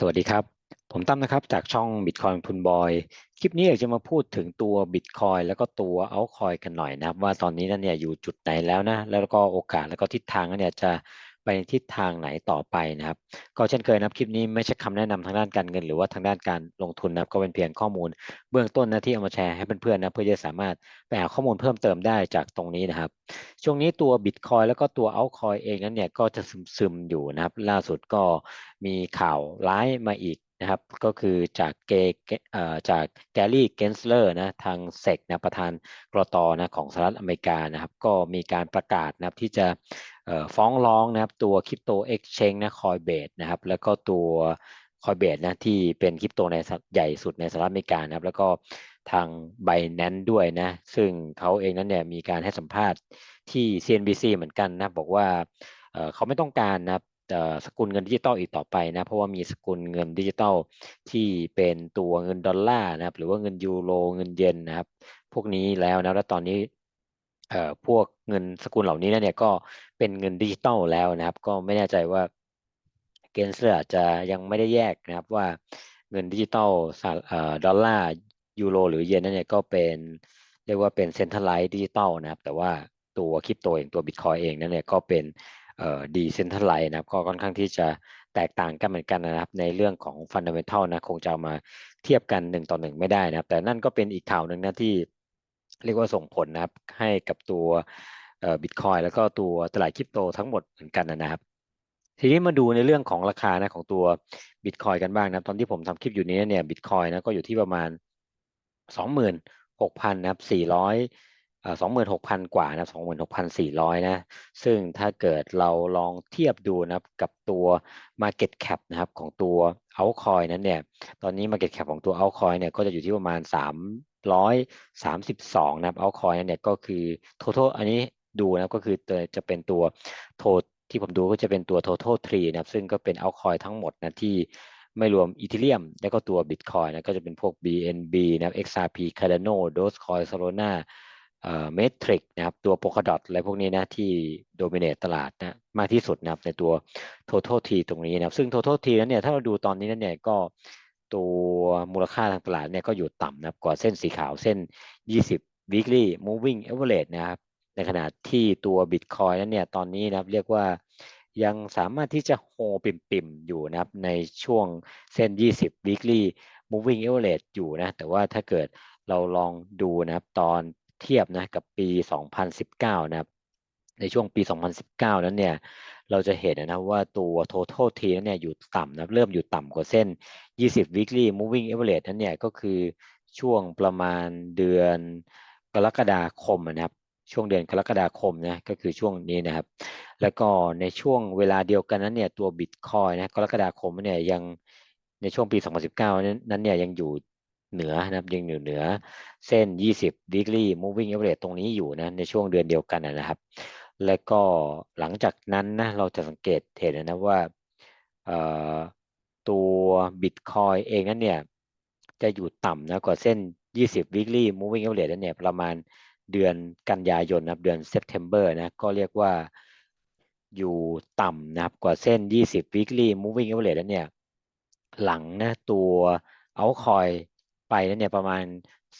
สวัสดีครับ ผมตั้มนะครับจากช่อง Bitcoin ทุนบอย คลิปนี้อยากจะมาพูดถึงตัว Bitcoin แล้วก็ตัว Altcoin กันหน่อยนะครับ ว่าตอนนี้นั่นเนี่ยอยู่จุดไหนแล้วนะ แล้วก็โอกาสแล้วก็ทิศทางนั่นเนี่ยจะ ไปในทิศทางไหนต่อไปนะครับ ก็เช่นเคยนะครับคลิปนี้ไม่ใช่คำแนะนำทางด้านการเงิน หรือว่าทางด้านการลงทุนนะครับก็เป็นเพียงข้อมูล เบื้องต้นนะที่เอามาแชร์ให้เพื่อนๆนะเพื่อจะสามารถไปหาข้อมูลเพิ่มเติมได้จากตรงนี้นะครับ ช่วงนี้ตัวบิตคอยแล้วก็ตัวเอาคอยเองนั้นเนี่ยก็จะซึมๆอยู่นะครับ ล่าสุดก็มีข่าวร้ายมาอีก นะครับก็คือจากเกจากแกลลี่เกนสเลอร์นะทางเซกนะประธานกรตนะของสหรัฐอเมริกานะครับก็มีการประกาศนะครับที่จะฟ้องร้องนะครับตัวคริปโตเอ็กชแนนนะคอยเบสนะครับแล้วก็ตัวคอยเบสนะที่เป็นคริปโตในใหญ่สุดในสหรัฐอเมริกานะครับแล้วก็ทาง b i n a n c e ด้วยนะซึ่งเขาเองนั้นเนี่ยมีการให้สัมภาษณ์ที่ CNBC เหมือนกันนะบอกว่าเขาไม่ต้องการนะครับ สกุลเงินดิจิตอลอีกต่อไปนะเพราะว่ามีสกุลเงินดิจิตอลที่เป็นตัวเงินดอลลาร์นะครับหรือว่าเงินยูโรเงินเยนนะครับ พวกนี้แล้วนะแล้วตอนนี้พวกเงินสกุลเหล่านี้เนี่ยก็เป็นเงินดิจิตอลแล้วนะครับ ก็ไม่แน่ใจว่าเกนเซอร์อาจจะยังไม่ได้แยกนะครับว่าเงินดิจิตอลดอลลาร์ยูโรหรือเยนนั่นเนี่ยก็เป็นเรียกว่าเป็นเซ็นทรัลไลซ์ดิจิตอลนะครับ แต่ว่าตัวคริปโตเองตัวบิตคอยเองนั่นเนี่ยก็เป็น ดีเซนทัลไลซ์นะครับก็ค่อนข้างที่จะแตกต่างกันเหมือนกันนะครับ ในเรื่องของฟันเดเมนทัลนะคงจะมาเทียบกันหนึ่งต่อหนึ่งไม่ได้นะครับ แต่นั่นก็เป็นอีกข่าวหนึ่งนะที่เรียกว่าส่งผลนะครับ ให้กับตัวบิตคอยแล้วก็ตัวตลาดคริปโตทั้งหมดเหมือนกันนะครับ ทีนี้มาดูในเรื่องของราคานะของตัวบิตคอยกันบ้างนะตอนที่ผมทำคลิปอยู่นี้เนี่ยบิตคอยนะก็อยู่ที่ประมาณสองหมื่นหกพันนะครับ สองหมื่นหกพันกว่านะสองหมื่นหกพันสี่ร้อยนะ ซึ่งถ้าเกิดเราลองเทียบดูนะครับกับตัว Market Cap นะครับของตัว Altcoin นั้นเนี่ย ตอนนี้ Market Cap ของตัว Altcoin เนี่ยก็จะอยู่ที่ประมาณ332นะครับ Altcoin นั้นเนี่ยก็คือ total อันนี้ดูนะก็คือจะเป็นตัว total ที่ผมดูก็จะเป็นตัว total tree นะครับซึ่งก็เป็น Altcoin ทั้งหมดนะที่ไม่รวมอีเทเรียมแล้วก็ตัว Bitcoin นะก็จะเป็นพวก BNB นะครับ XRP Cardano Dogecoin Solana เมทริกนะครับตัวโปคาดอทอะไรพวกนี้นะที่โดมิเนตตลาดนะมากที่สุดนะครับในตัว total T ตรงนี้นะครับซึ่ง total T นั้นเนี่ยถ้าเราดูตอนนี้นั้นเนี่ยก็ตัวมูลค่าทางตลาดเนี่ยก็อยู่ต่ำนะครับกว่าเส้นสีขาวเส้น 20 weekly moving average นะครับในขณะที่ตัว Bitcoin นั้นเนี่ยตอนนี้นะครับเรียกว่ายังสามารถที่จะโฮปิ่มๆ อยู่นะครับในช่วงเส้น 20 weekly moving average อยู่นะแต่ว่าถ้าเกิดเราลองดูนะครับตอน เทียบนะกับปี 2019 นะครับ ในช่วงปี 2019 นั้นเนี่ยเราจะเห็นนะว่าตัว total T นั้นเนี่ยอยู่ต่ำนะเริ่มอยู่ต่ำกว่าเส้น 20 weekly moving average นั้นเนี่ยก็คือช่วงประมาณเดือนกรกฎาคมนะครับช่วงเดือนกรกฎาคมนะก็คือช่วงนี้นะครับ แล้วก็ในช่วงเวลาเดียวกันนั้นเนี่ยตัว Bitcoin นะกรกฎาคมเนี่ยยังในช่วงปี 2019 นั้นเนี่ยยังอยู่ เหนือนะครับยังอยู่เหนือเส้น 20 weekly moving average ตรงนี้อยู่นะในช่วงเดือนเดียวกันนะครับ แล้วก็หลังจากนั้นนะเราจะสังเกตเห็นนะว่าตัว Bitcoin เองนั้นเนี่ยจะอยู่ต่ำนะกว่าเส้น 20 weekly moving average นั่นเนี่ยประมาณเดือนกันยายนนะครับเดือน September นะก็เรียกว่าอยู่ต่ำนะครับกว่าเส้น 20 weekly moving average นั่นเนี่ยหลังนะตัว altcoin ไปนั้นเนี่ยประมาณ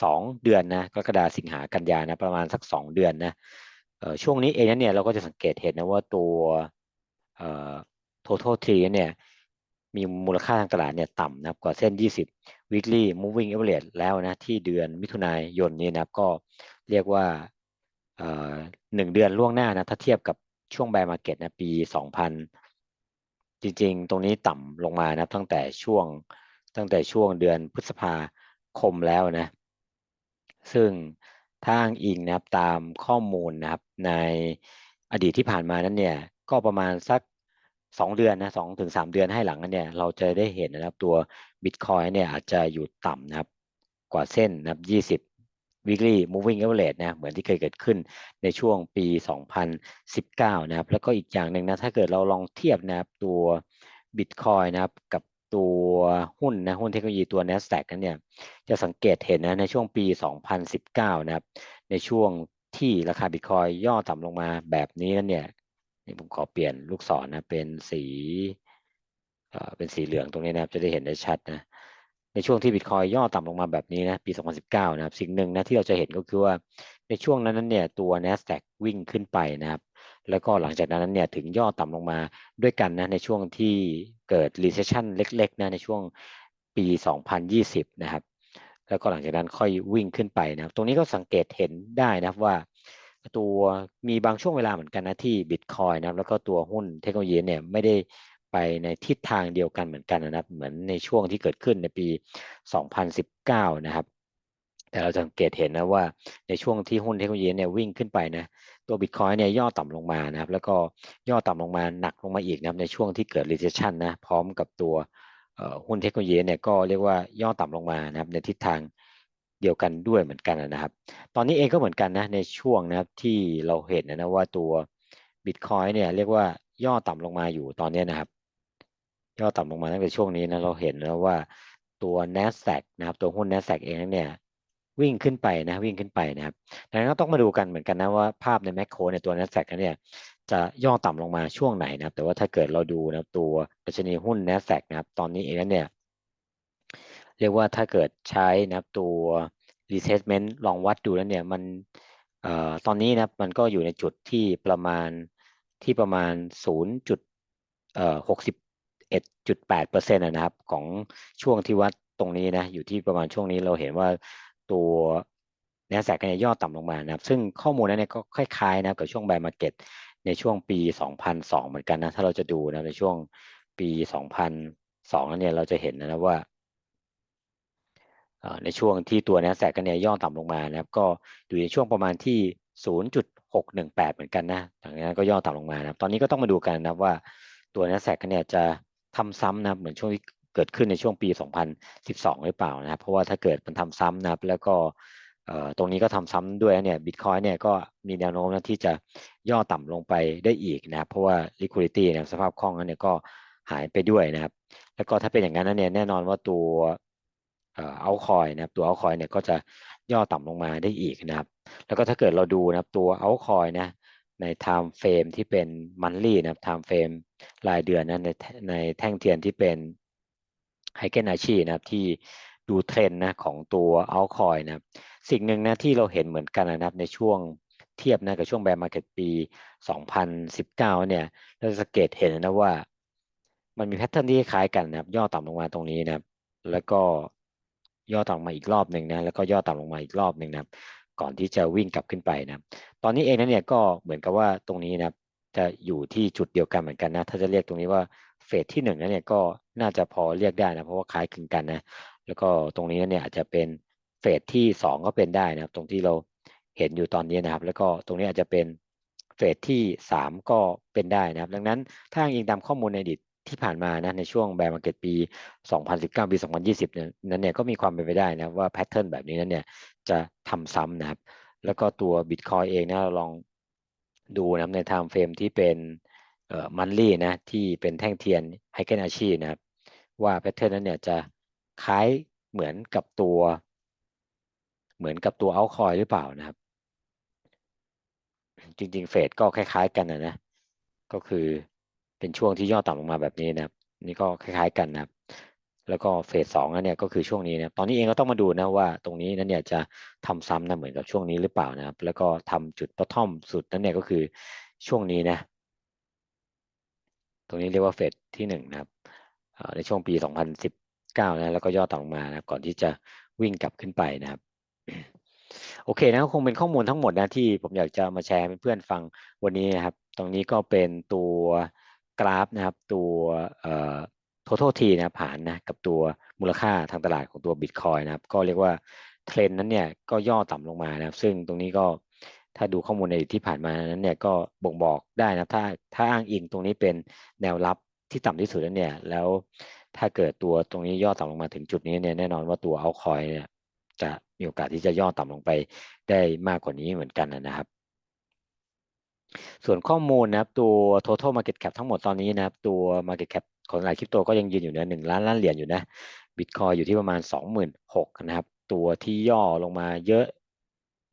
สองเดือนนะกรกฎาสิงหากันยานะประมาณสักสองเดือนนะช่วงนี้เองนั้นเนี่ยเราก็จะสังเกตเห็นนะว่าตัวเอ่อ total T เนี่ยมีมูลค่าทางตลาดเนี่ยต่ำนะครับกว่าเส้น 20 weekly moving average แล้วนะที่เดือนมิถุนายนนี้นะก็เรียกว่าหนึ่งเดือนล่วงหน้านะถ้าเทียบกับช่วงแบร์มาเก็ตนะปี 2000 จริงๆ ตรงนี้ต่ำลงมานะตั้งแต่ช่วงตั้งแต่ช่วงเดือนพฤษภา คมแล้วนะ ซึ่งทางอิงนะครับตามข้อมูลนะครับในอดีตที่ผ่านมานั้นเนี่ยก็ประมาณสักสองเดือนนะสองถึงสามเดือนให้หลังนั้นเนี่ยเราจะได้เห็นนะครับตัวบิตคอยเนี่ยอาจจะอยู่ต่ำนะครับกว่าเส้นนะครับยี่สิบ weekly moving average นะเหมือนที่เคยเกิดขึ้นในช่วงปี 2019 นะครับแล้วก็อีกอย่างหนึ่งนะถ้าเกิดเราลองเทียบนะครับตัว Bitcoin นะครับกับ ตัวหุ้นนะหุ้นเทคโนโลยีตัว NASDAQ นั้นเนี่ยจะสังเกตเห็นนะในช่วงปี 2019 นะครับ ในช่วงที่ราคาบิตคอยย่อต่ำลงมาแบบนี้นั่นเนี่ยนี่ผมขอเปลี่ยนลูกศรนนะเป็นสีเอ่อเป็นสีเหลืองตรงนี้นะครับจะได้เห็นได้ชัดนะในช่วงที่บิตคอยย่อต่ำลงมาแบบนี้นะปี 2019 นะครับ สิ่งหนึ่งนะที่เราจะเห็นก็คือว่าในช่วงนั้นนั้นเนี่ยตัว NASDAQ วิ่งขึ้นไปนะครับ แล้วก็หลังจากนั้นเนี่ยถึงย่อต่ำลงมาด้วยกันนะในช่วงที่เกิด recession เล็กๆนะในช่วงปี 2020 นะครับ แล้วก็หลังจากนั้นค่อยวิ่งขึ้นไปนะครับ ตรงนี้ก็สังเกตเห็นได้นะครับว่าตัวมีบางช่วงเวลาเหมือนกันนะที่บิตคอยนะครับแล้วก็ตัวหุ้นเทคโนโลยีเนี่ยไม่ได้ไปในทิศทางเดียวกันเหมือนกันนะครับ เหมือนในช่วงที่เกิดขึ้นในปี 2019 นะครับ แต่เราสังเกตเห็นนะว่าในช่วงที่หุ้นเทคโนโลยีเนี่ยวิ่งขึ้นไปนะ ตัวบิตคอยเนี่ยย่อต่ำลงมานะครับ แล้วก็ย่อต่ำลงมาหนักลงมาอีกนะครับในช่วงที่เกิด recession นะพร้อมกับตัวหุ้นเทคโนโลยีเนี่ยก็เรียกว่าย่อต่ำลงมานะครับ ในทิศทางเดียวกันด้วยเหมือนกันนะครับ ตอนนี้เองก็เหมือนกันนะในช่วงนะครับที่เราเห็นนะว่าตัวบิตคอยเนี่ยเรียกว่าย่อต่ำลงมาอยู่ตอนนี้นะครับ ย่อต่ำลงมาตั้งแต่ช่วงนี้นะเราเห็นแล้วว่าตัว NASDAQ นะครับตัวหุ้น NASDAQ เองเนี่ย วิ่งขึ้นไปนะวิ่งขึ้นไปนะครับดังนั้นก็ต้องมาดูกันเหมือนกันนะว่าภาพในแมคโครในตัว NASDAQ เนี่ยจะย่อต่ำลงมาช่วงไหนนะครับ แต่ว่าถ้าเกิดเราดูนะตัวดัชนีหุ้น NASDAQ นะครับ ตอนนี้เองเนี่ยเรียกว่าถ้าเกิดใช้นะครับตัว retracement ลองวัดดูแล้วเนี่ยมันออตอนนี้นะครับมันก็อยู่ในจุดที่ประมาณที่ประมาณ 0. จุดเอ่อ61.8เปอร์เซ็นต์นะครับของช่วงที่วัดตรงนี้นะอยู่ที่ประมาณช่วงนี้เราเห็นว่า ตัว NASDAQ เนี่ยย่อต่ำลงมานะครับ ซึ่งข้อมูลนั้นเนี่ยก็คล้ายๆนะกับช่วง bear market ในช่วงปี 2002 เหมือนกันนะ ถ้าเราจะดูนะในช่วงปี 2002นั้นเนี่ยเราจะเห็นนะว่าในช่วงที่ตัว NASDAQ กันเนี่ยย่อต่ำลงมานะครับ ก็อยู่ในช่วงประมาณที่ 0.618 เหมือนกันนะจากนั้นก็ย่อต่ำลงมานะครับ ตอนนี้ก็ต้องมาดูกันนะว่าตัว NASDAQ กันเนี่ยจะทำซ้ำนะเหมือนช่วงที่ เกิดขึ้นในช่วงปี 2012 หรือเปล่านะครับ เพราะว่าถ้าเกิดมันทำซ้ำนะครับ แล้วก็ตรงนี้ก็ทำซ้ำด้วยเนี่ยบิตคอยเนี่ยก็มีแนวโน้มนะที่จะย่อต่ำลงไปได้อีกนะครับ เพราะว่า liquidity นะสภาพคล่องนั้นเนี่ยก็หายไปด้วยนะครับ แล้วก็ถ้าเป็นอย่างนั้นเนี่ยแน่นอนว่าตัวเอาคอยนะครับตัวเอาคอยเนี่ยก็จะย่อต่ำลงมาได้อีกนะครับ แล้วก็ถ้าเกิดเราดูนะครับตัวเอาคอยนะใน time frame ที่เป็น monthly นะครับ time frame รายเดือนนะในในแท่งเทียนที่เป็น ไฮเกนอาชีนะครับที่ดูเทรนนะของตัวเอาคอยนะครับสิ่งหนึ่งนะที่เราเห็นเหมือนกันนะครับในช่วงเทียบนะกับช่วงแบร์มาร์เก็ตปี 2019 เนี่ยเราสังเกตเห็นนะว่า มันมีแพทเทิร์นที่คล้ายกันนะครับย่อต่ำลงมาตรงนี้นะครับ แล้วก็ย่อต่ำลงมาอีกรอบหนึ่งนะแล้วก็ย่อต่ำลงมาอีกรอบหนึ่งนะครับ ก่อนที่จะวิ่งกลับขึ้นไปนะครับตอนนี้เองนะเนี่ยก็เหมือนกับว่าตรงนี้นะครับ จะอยู่ที่จุดเดียวกันเหมือนกันนะ ถ้าจะเรียกตรงนี้ว่าเฟสที่หนึ่งนั้นเนี่ยก็น่าจะพอเรียกได้นะ เพราะว่าคล้ายคลึงกันนะ แล้วก็ตรงนี้เนี่ยอาจจะเป็นเฟสที่สองก็เป็นได้นะครับ ตรงที่เราเห็นอยู่ตอนนี้นะครับ แล้วก็ตรงนี้อาจจะเป็นเฟสที่สามก็เป็นได้นะครับ ดังนั้นถ้าอิงตามข้อมูลในอดีตที่ผ่านมานะในช่วงแบร์มาร์เก็ตปี 2019 ปี 2020นั้นเนี่ยก็มีความเป็นไปได้นะว่าแพทเทิร์นแบบนี้นั้นเนี่ยจะทำซ้ำนะครับ แล้วก็ตัว Bitcoin เองนะเราลอง ดูนะครับในไทม์เฟรมที่เป็นมันลี่นะที่เป็นแท่งเทียนไฮเกนอาชีนะครับว่าแพทเทิร์นนั้นเนี่ยจะคล้ายเหมือนกับตัว เหมือนกับตัวเอาคอยหรือเปล่านะครับ จริง ๆ เฟดก็คล้าย ๆ กันนะนะก็คือเป็นช่วงที่ย่อต่ำลงมาแบบนี้นะครับ นี่ก็คล้าย ๆ กันนะครับ แล้วก็เฟสสองเนี่ยก็คือช่วงนี้นะตอนนี้เองก็ต้องมาดูนะว่าตรงนี้นั้นเนี่ยจะทำซ้ำนะเหมือนกับช่วงนี้หรือเปล่านะครับ แล้วก็ทำจุด bottom สุดนั้นเนี่ยก็คือช่วงนี้นะตรงนี้เรียกว่าเฟสที่หนึ่งนะครับในช่วงปี 2019 นะแล้วก็ย่อต่ำมานะก่อนที่จะวิ่งกลับขึ้นไปนะครับโอเคนะคงเป็นข้อมูลทั้งหมดนะที่ผมอยากจะมาแชร์ให้เพื่อนฟังวันนี้นะครับ ตรงนี้ก็เป็นตัวกราฟนะครับ ตัวเอ่อ total T นะครับผ่านนะกับตัวมูลค่าทางตลาดของตัว Bitcoin นะครับ ก็เรียกว่าเทรนนั้นเนี่ยก็ย่อต่ำลงมานะครับ ซึ่งตรงนี้ก็ถ้าดูข้อมูลในที่ผ่านมานั้นเนี่ยก็บ่งบอกได้นะถ้าถ้าอ้างอิงตรงนี้เป็นแนวรับที่ต่ำที่สุดแล้วเนี่ยแล้วถ้าเกิดตัวตรงนี้ย่อต่ำลงมาถึงจุดนี้เนี่ยแน่นอนว่าตัวเอาคอยเนี่ยจะมีโอกาสที่จะย่อต่ำลงไปได้มากกว่านี้เหมือนกันนะครับ ส่วนข้อมูลนะครับตัว total market cap ทั้งหมดตอนนี้นะครับตัว market cap ของหลายคริปโตก็ยังยืนอยู่เหนือหนึ่งล้านล้านเหรียญอยู่นะ Bitcoin อยู่ที่ประมาณ 26,000นะครับ ตัวที่ย่อลงมาเยอะ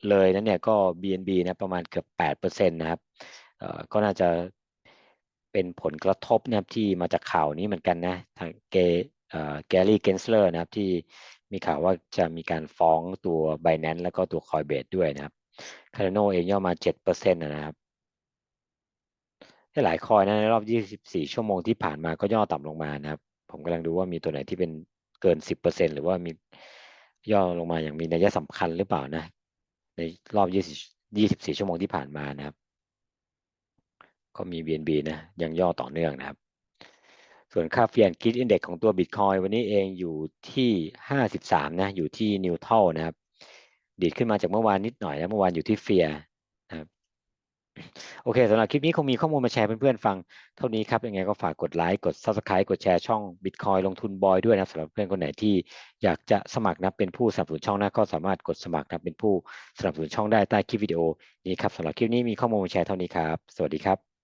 เลยนั้นเนี่ยก็ BNB นะประมาณเกือบ8%นะครับก็น่าจะเป็นผลกระทบนะครับที่มาจากข่าวนี้เหมือนกันนะทางเกเอ่อแกรี่เกนสเลอร์นะครับที่มีข่าวว่าจะมีการฟ้องตัว Binance แล้วก็ตัว Coinbase ด้วยนะครับ Cardano เองย่อมา 7%นะครับ หลายคอยนะในรอบ 24 ชั่วโมงที่ผ่านมาก็ย่อต่ำลงมานะครับ ผมกำลังดูว่ามีตัวไหนที่เป็นเกิน 10%หรือว่ามีย่อลงมาอย่างมีนัยสำคัญหรือเปล่านะ ในรอบ20 24ชั่วโมงที่ผ่านมานะครับ ก็มี BNB นะยังย่อต่อเนื่องนะครับ ส่วนค่าเฟียนคิดอินเด็กของตัว Bitcoin วันนี้เองอยู่ที่ 53 นะ อยู่ที่นิวทัลนะครับดีดขึ้นมาจากเมื่อวานนิดหน่อยนะเมื่อวานอยู่ที่เฟีย โอเคสำหรับคลิปนี้คงมีข้อมูลมาแชร์เพื่อนๆฟังเท่านี้ครับยังไงก็ฝากกดไลค์กด Subscribe กดแชร์ช่อง Bitcoin ลงทุนบอยด้วยนะครับสำหรับเพื่อนคนไหนที่อยากจะสมัครนะเป็นผู้สนับสนุนช่องนะก็สามารถกดสมัครนะเป็นผู้สนับสนุนช่องได้ใต้คลิปวิดีโอนี้ครับสำหรับคลิปนี้มีข้อมูลมาแชร์เท่านี้ครับ สวัสดีครับ